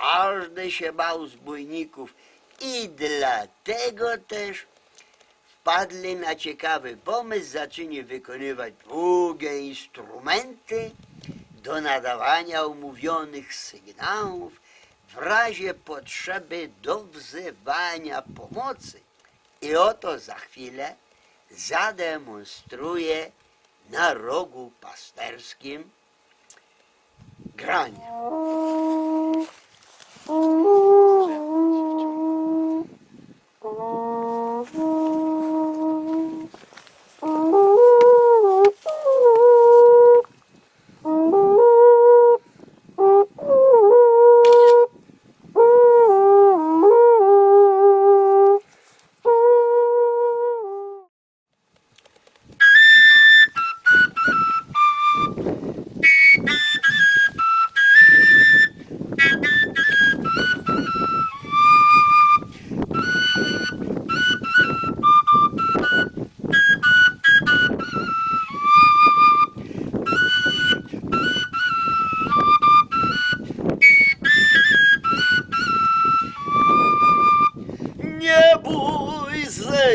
każdy się bał zbójników i dlatego też wpadli na ciekawy pomysł, zaczęli wykonywać długie instrumenty do nadawania umówionych sygnałów w razie potrzeby do wzywania pomocy. I oto za chwilę zademonstruję na rogu pasterskim granie. Nie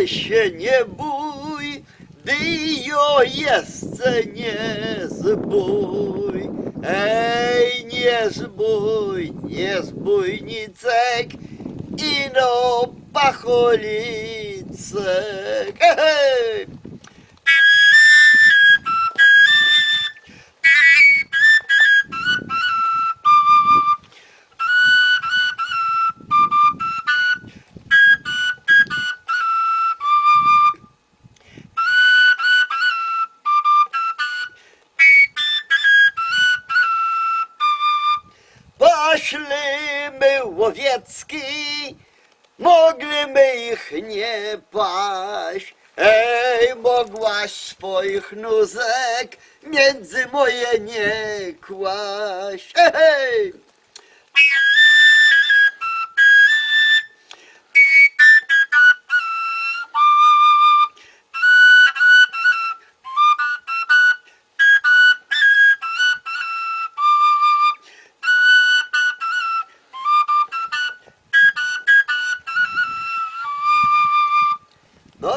ze się, nie bój, dyjo jest nie zbój. Ej, nie zbój, nie zbójnicek, ino pacholicek. Hej! Łowiecki, mogliby ich nie paść. Ej, mogłaś swoich nózek między moje nie kłaść. Hej!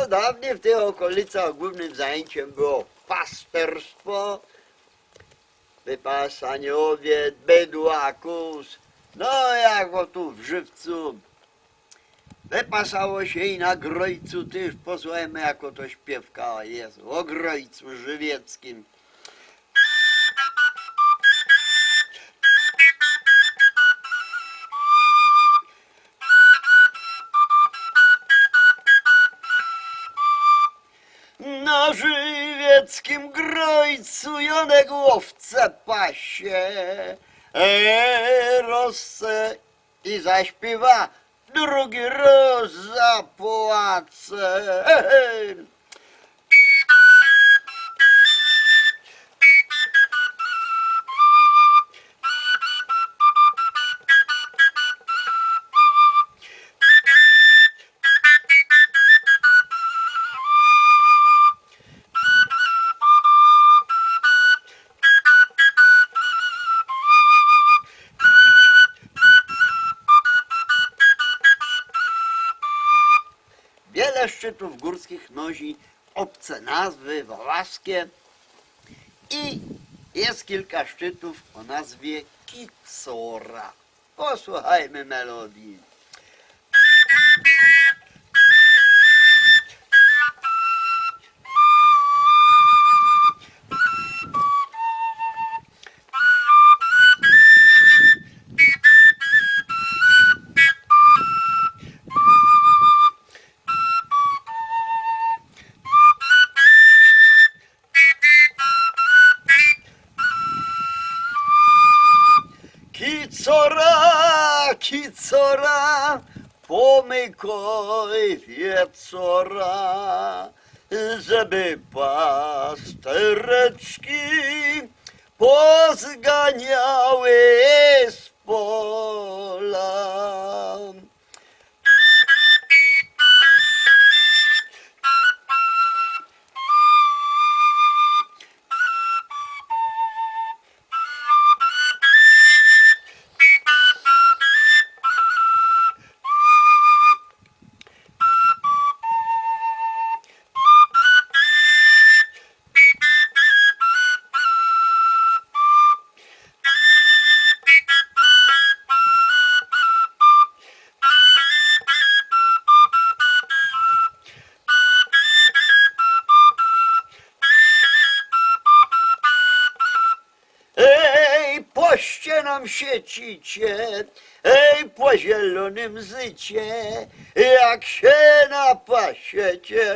Dawniej w tych okolicach głównym zajęciem było pasterstwo, wypasanie owiec, bydłaków. No jak o tu w żywcu wypasało się i na grojcu też posłuchajmy jako to śpiewka jest o grojcu żywieckim. Żywieckim grojcu Jonek łowce pasie e, i zaśpiewa drugi raz zapłacę. E, e. Wiele szczytów górskich nosi obce nazwy, wałaskie i jest kilka szczytów o nazwie Kicora. Posłuchajmy melodii. Kicora, kicora, pomykaj wieczora, żeby pastereczki pozganiały z pola. Ścianom siecicie, ej, po zielonym zycie, jak się napasiecie,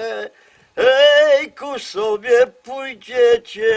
ej, ku sobie pójdziecie.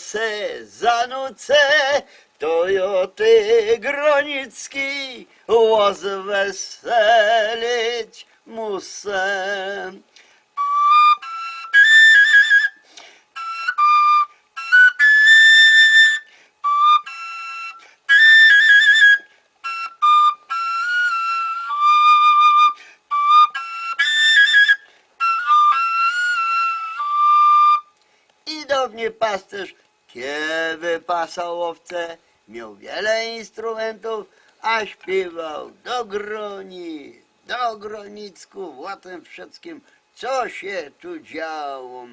Se zanucę, to jo ty Gronicki weselić musę. I do mnie pasterz, kie wypasał owce, miał wiele instrumentów, a śpiewał do groni, do gronicków, o tym wszystkim, co się tu działo.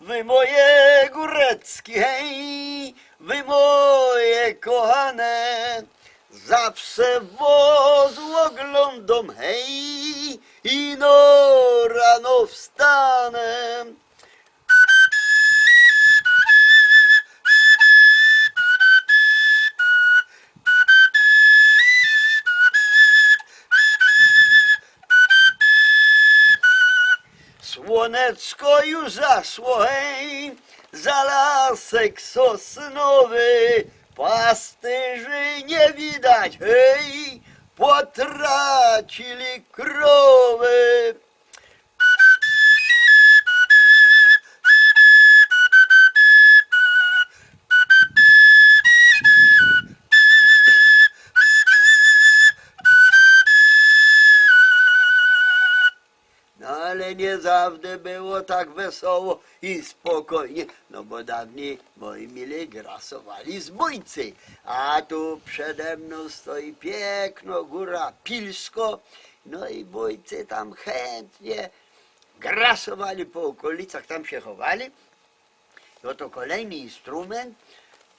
Wy moje góreckie, hej, wy moje kochane, zawsze woz oglądam, hej, i no rano wstanę. Słoneczko już zaszło, hej, za lasek sosnowy, pastyrzy nie widać, hej, potracili krowy. Nie zawsze było tak wesoło i spokojnie, no bo dawniej moi mili grasowali zbójcy, a tu przede mną stoi piękno góra Pilsko, no i bójcy tam chętnie grasowali po okolicach, tam się chowali. I oto kolejny instrument,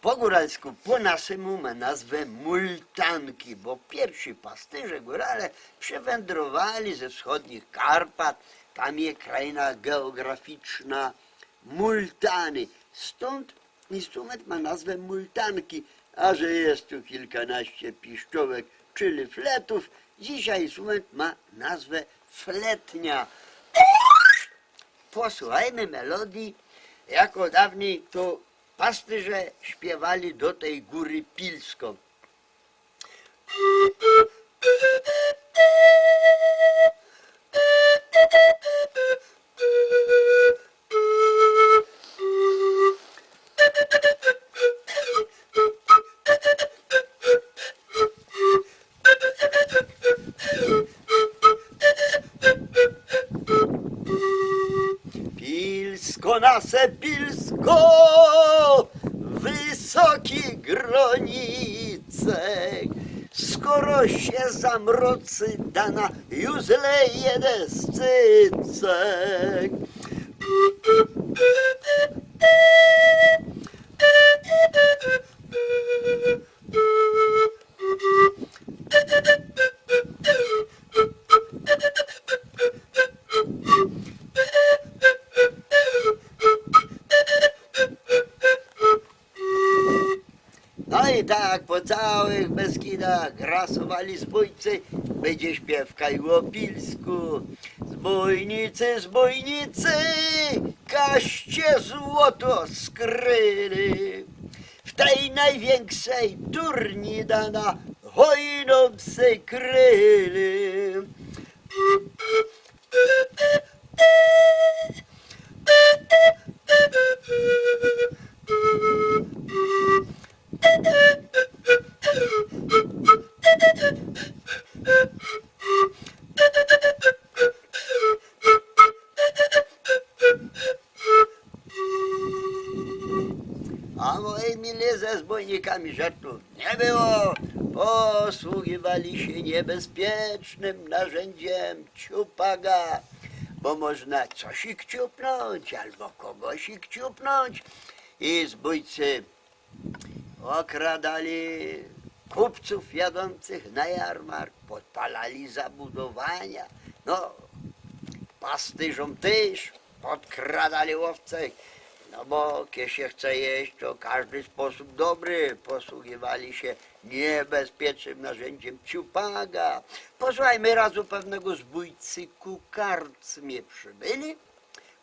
po góralsku, po naszemu ma nazwę multanki, bo pierwsi pasterze górale przewędrowali ze wschodnich Karpat, tam jest kraina geograficzna Multany. Stąd instrument ma nazwę multanki, a że jest tu kilkanaście piszczówek, czyli fletów, dzisiaj instrument ma nazwę fletnia. Posłuchajmy melodii, jako dawniej to pasterze śpiewali do tej góry Pilsko. Pilsko nasze Pilsko, wysoki gronicek, skoro się zamrocy dana, już leje descycek. No i tak po całych Beskidach grasowali zbójcy, będzie śpiewka i o Pilsku. Zbójnicy, zbójnicy, kaście złoto skryli. W tej największej turni dana hojną se kryli. Niebezpiecznym narzędziem ciupaga, bo można coś ich ciupnąć albo kogoś ich ciupnąć. I zbójcy okradali kupców jadących na jarmark, podpalali zabudowania, no pastyżom też podkradali łowce, no bo kiedy się chce jeść, to każdy sposób dobry, posługiwali się niebezpiecznym narzędziem ciupaga. Posłuchajmy razu pewnego zbójcy ku karczmie przybyli,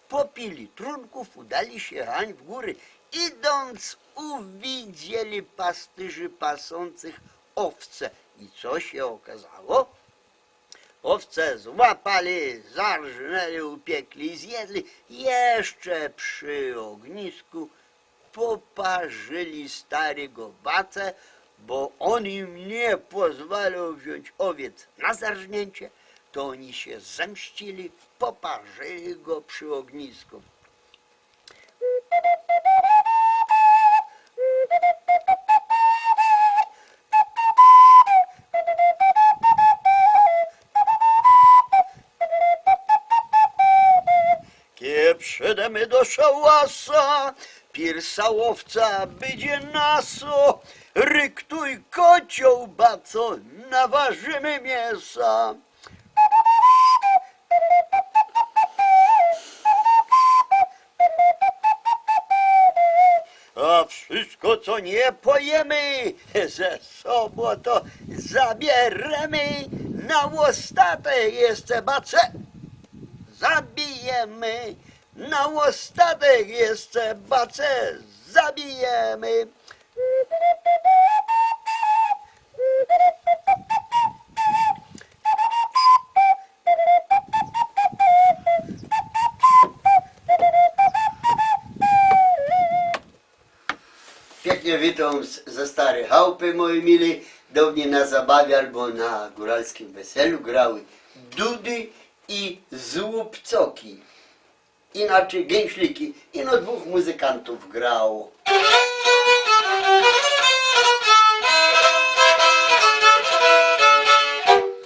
popili trunków, udali się hań w góry. Idąc, uwidzieli pastyrzy pasących owce. I co się okazało? Owce złapali, zarżnęli, upiekli, zjedli. Jeszcze przy ognisku poparzyli starego bacę, bo on im nie pozwalał wziąć owiec na zarżnięcie, to oni się zemścili, poparzyli go przy ognisku. Do szałasa, piersa łowca będzie naso, ryktuj kocioł baco, naważymy mięsa. A wszystko, co nie pojemy, ze sobą to zabieremy na łostatek jeszcze bace zabijemy. Na ostatek jeszcze bacę zabijemy. Pięknie witam ze starej chałupy, moi mili. Do mnie na zabawie albo na góralskim weselu grały dudy i złupcoki. Inaczej gęśliki. I no dwóch muzykantów grało.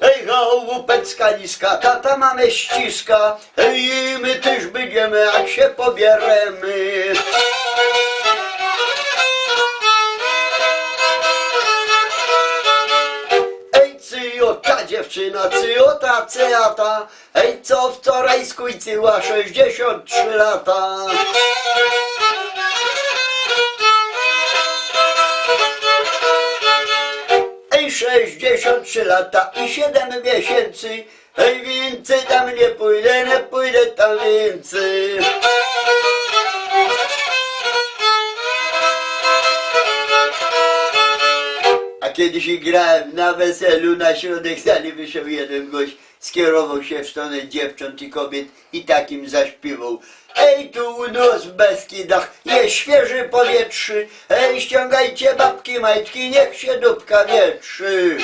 Hej, chałupecka niska, tata mamy ściska. Hej, my też będziemy, jak się pobieremy. Dziewczyna, cyjota, cyjata. Ej, co wczoraj skójcyła 63 lata. Ej, 63 lata i 7 miesięcy. Ej, więcej tam nie pójdę, nie pójdę tam więcej kiedyś grałem na weselu, na środek sali wyszedł jeden gość, skierował się w stronę dziewcząt i kobiet i takim zaśpiewał. Ej, tu u nas w Beskidach jest świeży powietrze, ej, ściągajcie babki, majtki, niech się dupka wietrzy.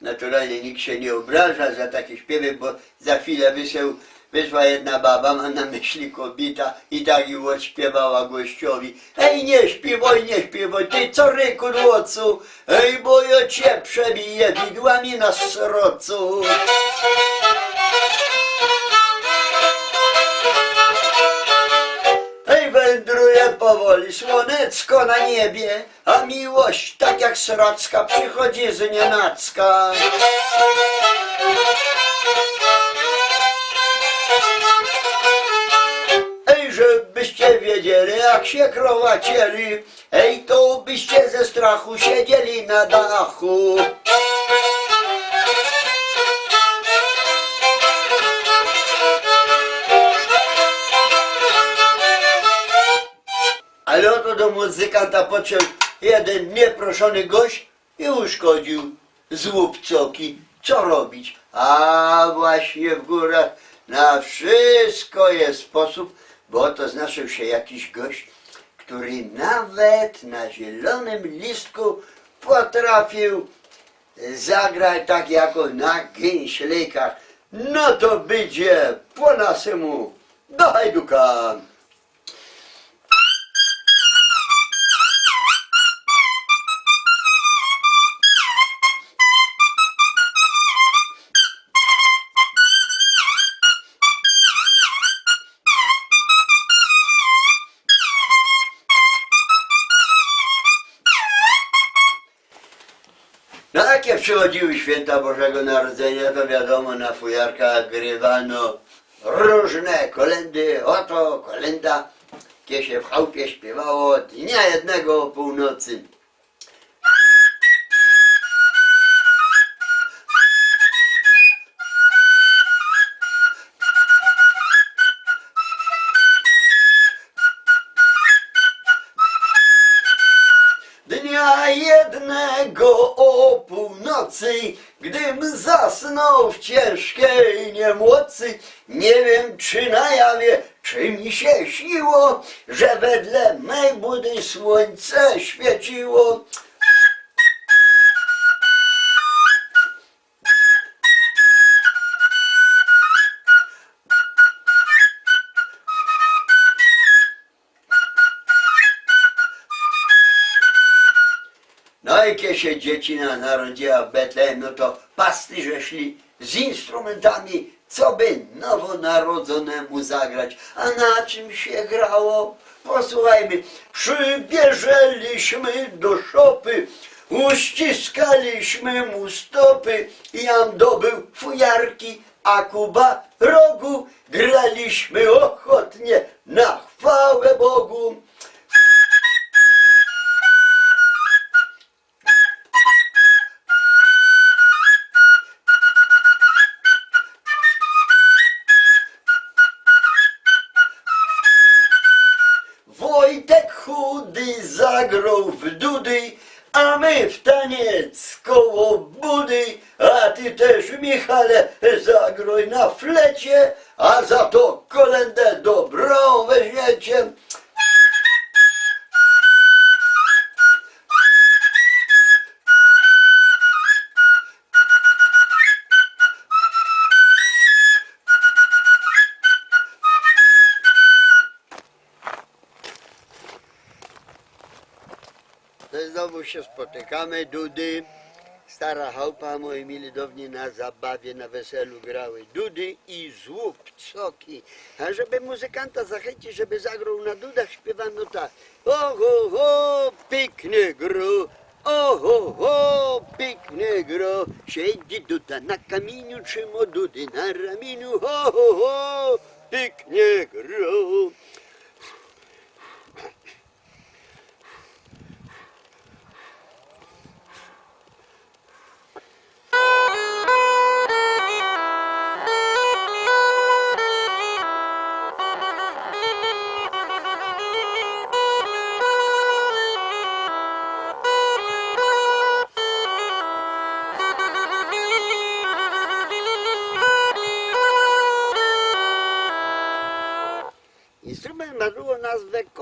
Naturalnie nikt się nie obraża za takie śpiewy, bo za chwilę wyszedł, wyszła jedna baba, ma na myśli kobieta i tak ją odśpiewała gościowi. Ej, nie śpiewaj, nie śpiewaj, ty co ryku dłocu, ej, bo ja cię przebiję widłami na srocu. Ej, wędruje powoli słonecko na niebie, a miłość, tak jak srocka, przychodzi z nienacka. Żebyście wiedzieli, jak się krowacieli, ej, to byście ze strachu siedzieli na dachu. Ale oto do muzykanta podszedł jeden nieproszony gość i uszkodził złupcoki. Co robić? A właśnie w górach na wszystko jest sposób, bo oto znalazł się jakiś gość, który nawet na zielonym listku potrafił zagrać tak jako na gęślejkach. No to będzie po naszemu do Hajduka. No jakie przychodziły święta Bożego Narodzenia, to wiadomo, na fujarkach grywano różne kolendy. Oto kolenda, gdzie się w chałupie śpiewało dnia jednego o północy. Północy, gdym zasnął w ciężkiej niemocy, nie wiem czy na jawie, czy mi się śniło, że wedle mej budy słońce świeciło. Kiedy się dziecina narodziła w Betlejem, no to pasterze szli z instrumentami, co by nowonarodzonemu zagrać. A na czym się grało? Posłuchajmy, przybierzeliśmy do szopy, uściskaliśmy mu stopy, jam dobył fujarki, a Kuba rogu, graliśmy ochotnie na chwałę Bogu. A my w taniec koło budy, a ty też Michale zagroj na flecie, a za to kolendę dobrą weźmiecie. Znowu się spotykamy, dudy. Stara chałupa, moi mili dawniej na zabawie, na weselu grały dudy i złupcoki. A żeby muzykanta zachęcić, żeby zagrał na dudach, śpiewano tak. Oho, ho, piękny gro, oho, ho, piękny gro. Siedzi duda na kamieniu, trzyma dudy na ramieniu, ho, ho, ho, pięknie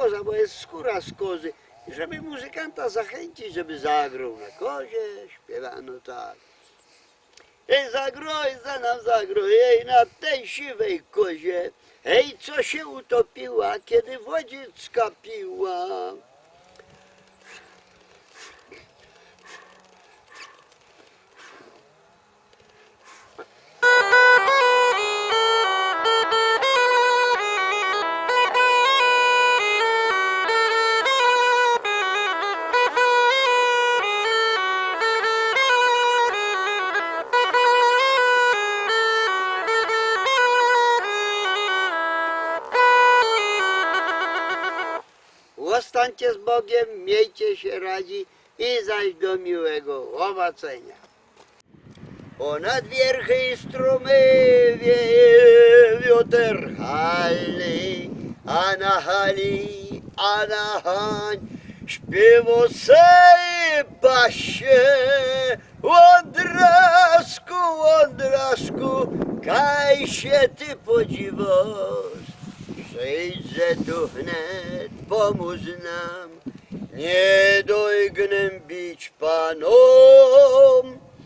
koza, bo jest skóra z kozy. I Żeby muzykanta zachęcić, żeby zagrał na kozie, śpiewano tak. Ej, zagroj za nam, zagroj, ej, na tej siwej kozie. Ej, co się utopiła, kiedy wodzicka piła. Ostańcie z Bogiem, miejcie się radzi i zaś do miłego owacenia. Ponad wierchy strumy wieje wiotr halny, a na hali, a na hań śpiewo sej pasie. Łodrasku, łodrasku, kaj się ty podziwasz. Przyjdźże tu wnet, pomóż nam, nie bić panom.